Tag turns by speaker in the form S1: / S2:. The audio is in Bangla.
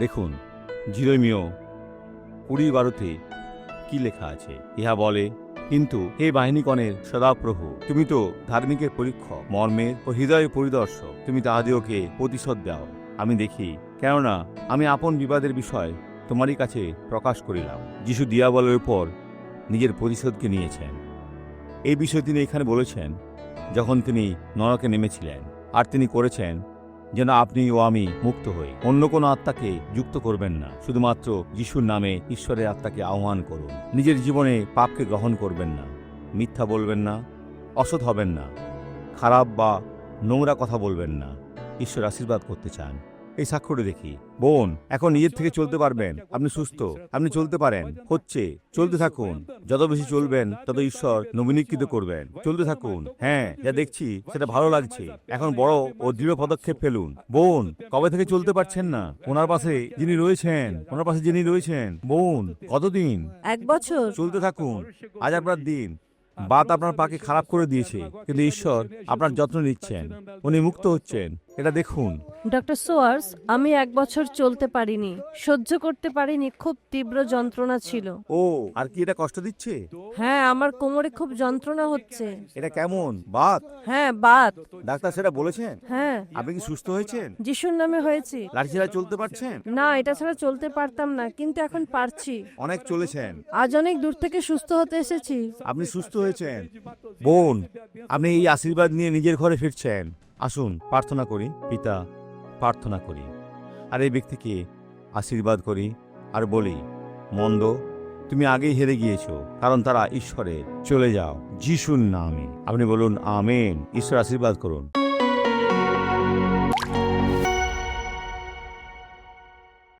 S1: দেখুন, জিরোমিও কুড়ি বারোতে কি লেখা আছে? ইহা বলে, কিন্তু হে বাহিনীগণের সদাপ্রভু, তুমি তো ধার্মিকের পরীক্ষক, মর্মের ও হৃদয় পরিদর্শক, তুমি তাহাদিওকে প্রতিশোধ দাও। আমি দেখি, কেননা আমি আপন বিবাদের বিষয় তোমারই কাছে প্রকাশ করিলাম। যিশু দিয়াবলের উপর নিজের প্রতিশোধকে নিয়েছেন। এই বিষয়ে তিনি এখানে বলেছেন, যখন তিনি নরকে নেমেছিলেন। আর তিনি করেছেন যেন আপনি ও আমি মুক্ত হই। অন্য কোনো আত্মাকে যুক্ত করবেন না। শুধুমাত্র যিশুর নামে ঈশ্বরের আত্মাকে আহ্বান করুন। নিজের জীবনে পাপকে গ্রহণ করবেন না। মিথ্যা বলবেন না। অসৎ হবেন না। খারাপ বা নোংরা কথা বলবেন না। ঈশ্বর আশীর্বাদ করতে চান। এই সাক্ষ্যটি দেখি। বোন এখন নিজের থেকে চলতে পারবেন। আপনি সুস্থ। আপনি চলতে পারেন। হচ্ছে চলতে থাকুন। যত বেশি চলবেন তত ঈশ্বর নবীনীকৃত করবেন। চলতে থাকুন। হ্যাঁ যা দেখছি সেটা ভালো লাগছে। এখন বড় ও দৃঢ় পদক্ষেপ ফেলুন। বোন কবে থেকে চলতে পারছেন না? ওনার পাশে যিনি রয়েছেন ওনার পাশে যিনি রয়েছেন বোন কতদিন?
S2: এক বছর।
S1: চলতে থাকুন। আজ আপনার দিন। বাত আপনার পাকে খারাপ করে দিয়েছে। কিন্তু ঈশ্বর আপনার যত্ন নিচ্ছেন। উনি মুক্ত হচ্ছেন। এটা দেখুন।
S2: ডক্টর সোয়ার্স আমি এক বছর চলতে পারিনি। সহ্য করতে পারিনি খুব তীব্র যন্ত্রণা ছিল।
S1: ও আর কি এটা কষ্ট দিচ্ছে?
S2: হ্যাঁ আমার কোমরে খুব যন্ত্রণা হচ্ছে।
S1: এটা কেমন বাত?
S2: হ্যাঁ বাত।
S1: ডাক্তার সেটা বলেছেন?
S2: হ্যাঁ।
S1: আপনি কি সুস্থ হয়েছেন?
S2: যিশুর নামে হয়েছি।
S1: লাঠি ছাড়া চলতে পারছেন?
S2: না এটা ছাড়া চলতে পারতাম না কিন্তু এখন পারছি।
S1: অনেক চলেছেন।
S2: আজ অনেক দূর থেকে সুস্থ হতে এসেছি।
S1: আপনি সুস্থ হয়েছেন। বোন আপনি এই আশীর্বাদ নিয়ে নিজের ঘরে ফিরছেন। আসুন, প্রার্থনা করি, পিতা, প্রার্থনা করি। আর এই ব্যক্তিকে আশীর্বাদ করি আর বলি, মন্দ, তুমি আগেই হেরে গিয়েছো, কারণ তারা ঈশ্বরে চলে যাও, যিশুর নামে। আপনি বলুন, আমেন। ঈশ্বর আশীর্বাদ করুন।